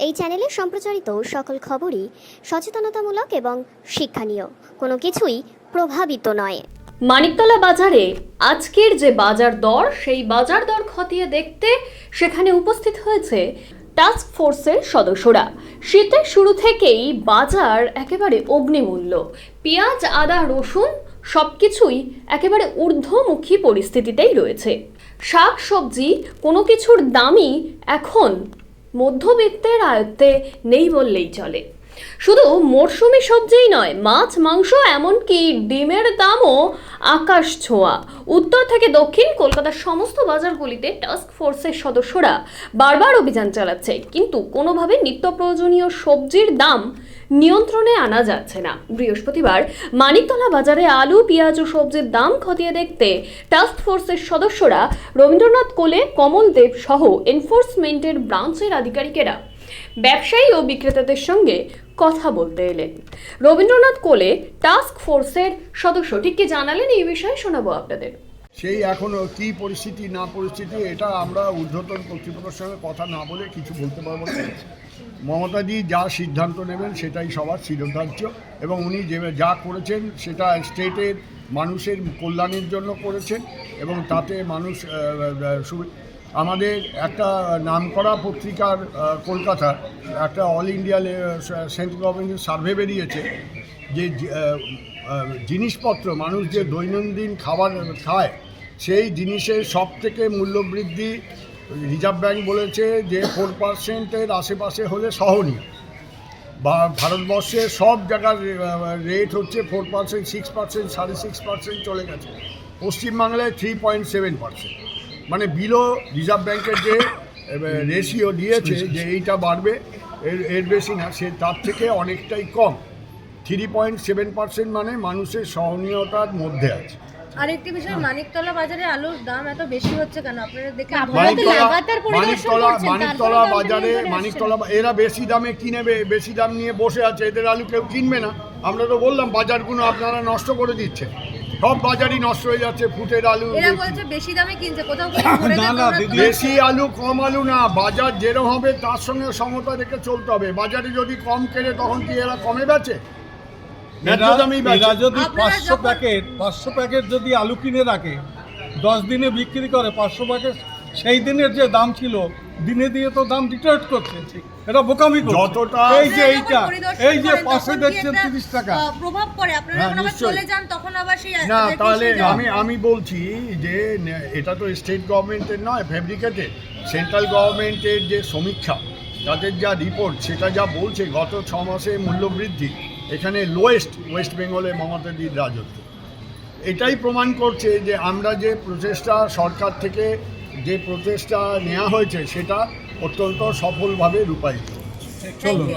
এই চ্যানেলে সম্প্রচারিত সকল খবরই সচেতনতামূলক এবং শিক্ষণীয়। কোনো কিছুই প্রভাবিত নয়। মানিকতলা বাজারে আজকের যে বাজার দর, সেই বাজার দর খতিয়ে দেখতে সেখানে উপস্থিত হয়েছে টাস্ক ফোর্সের সদস্যরা। শীতের শুরু থেকেই বাজার একেবারে অগ্নিমূল্য। পেঁয়াজ, আদা, রসুন সবকিছুই একেবারে ঊর্ধ্বমুখী পরিস্থিতিতেই রয়েছে। শাক, সবজি কোনো কিছুর দামই এখন মধ্যবিত্তের আয়ত্তে নেই বললেই চলে। শুধু মরশুমি সবজিই নয় মাছ মাংস এমনকি ডিমের দামও আকাশ ছোঁয়া। উত্তর থেকে দক্ষিণ কলকাতার সমস্ত বাজারগুলিতে টাস্ক ফোর্সের সদস্যরা বারবার অভিযান চালাচ্ছে। কিন্তু কোনোভাবে নিত্য প্রয়োজনীয় সবজির দাম নিয়ন্ত্রণে আনা যাচ্ছে না। বৃহস্পতিবার মানিকতলা বাজারে আলু, পেঁয়াজ ও সবজির দাম খতিয়ে দেখতে টাস্ক ফোর্সের সদস্যরা রবীন্দ্রনাথ কোলে, কমল দেব সহ এনফোর্সমেন্টের ব্রাঞ্চের আধিকারিকেরা ব্যবসায়ী ও বিক্রেতাদের সঙ্গে কথা বলতে এলেন। রবীন্দ্রনাথ কোলে টাস্ক ফোর্সের সদস্য। ঠিক জানালেন এই বিষয়ে? শোনাবো আপনাদের। সেই এখনও কী পরিস্থিতি, না পরিস্থিতি, এটা আমরা ঊর্ধ্বতন কর্তৃপক্ষের সঙ্গে কথা না বলে কিছু বলতে পারব না। মমতাজি যা সিদ্ধান্ত নেবেন সেটাই সবার শিরোধার্য এবং উনি যে যা করেছেন সেটা স্টেটের মানুষের কল্যাণের জন্য করেছেন এবং তাতে মানুষ আমাদের একটা নামকরা পত্রিকার কলকাতার একটা অল ইন্ডিয়া সেন্ট্রাল গভর্নমেন্টের সার্ভে বেরিয়েছে যে জিনিসপত্র, মানুষ যে দৈনন্দিন খাবার খায়, সেই জিনিসের সব থেকে মূল্যবৃদ্ধি রিজার্ভ ব্যাঙ্ক বলেছে যে ফোর পার্সেন্টের আশেপাশে হলে সহনীয়। বা ভারতবর্ষে সব জায়গার রেট হচ্ছে ফোর পার্সেন্ট সিক্স পার্সেন্ট সাড়ে সিক্স পার্সেন্ট চলে গেছে। পশ্চিমবাংলায় থ্রি পয়েন্ট সেভেন পার্সেন্ট মানে বিলো রিজার্ভ ব্যাংকের যে রেশিও দিয়েছে যে এইটা বাড়বে এর এর বেশি না সে তার থেকে অনেকটাই কম। থ্রি পয়েন্ট সেভেন পার্সেন্ট মানে মানুষের সহনীয়তার মধ্যে আছে। আরেকটি বিষয় মানিকতলা বাজারে আলুর দাম এত বেশি হচ্ছে কেন? আপনারা দেখে মানিকতলা মানিকতলা বাজারে। মানিকতলা বা- এরা বেশি দামে কিনে বে- বেশি দাম নিয়ে বসে আছে এদের আলু কেউ কিনবে না। আমরা তো বললাম বাজারগুলো আপনারা নষ্ট করে দিচ্ছেন। সব বাজারই নষ্ট হয়ে যাচ্ছে ফুটের আলু। এরা বলছে বেশি দামে কিনছে কোথাও না, না, না, দিদি। বেশি আলু কম আলু না বাজার যেরকম হবে তার সঙ্গে সমতা রেখে চলতে হবে। বাজারে যদি কম কেনে তখন কি এরা কমে বেচে? এরা যদি পাঁচশো প্যাকেট পাঁচশো প্যাকেট যদি আলু কিনে রাখে দশ দিনে বিক্রি করে পাঁচশো প্যাকেট সেই দিনের যে দাম ছিল দিনে দিয়ে তো দাম ডিটার্ট করছে এটা বোকামি যতটা- এই যে আপনারা এইটা এই যে পাশে দেখছেন তিরিশ টাকা। প্রভাব পড়ে আপনারা হ্যাঁ, যখন আবার নিশ্চয়ই। চলে যান তখন আবার সেই না তাহলে আমি আমি বলছি যে এটা তো স্টেট গভর্নমেন্টের নয় ফেব্রিকেটেড সেন্ট্রাল গভর্নমেন্টের যে সমীক্ষা তাদের যা রিপোর্ট সেটা যা বলছে গত ছ মাসে মূল্যবৃদ্ধি এখানে লোয়েস্ট ওয়েস্ট বেঙ্গলে মমতাদির রাজত্ব। এটাই প্রমাণ করছে যে আমরা যে প্রচেষ্টা সরকার থেকে যে প্রচেষ্টা নেওয়া হয়েছে সেটা অত্যন্ত সফলভাবে রূপায়িত চলুন।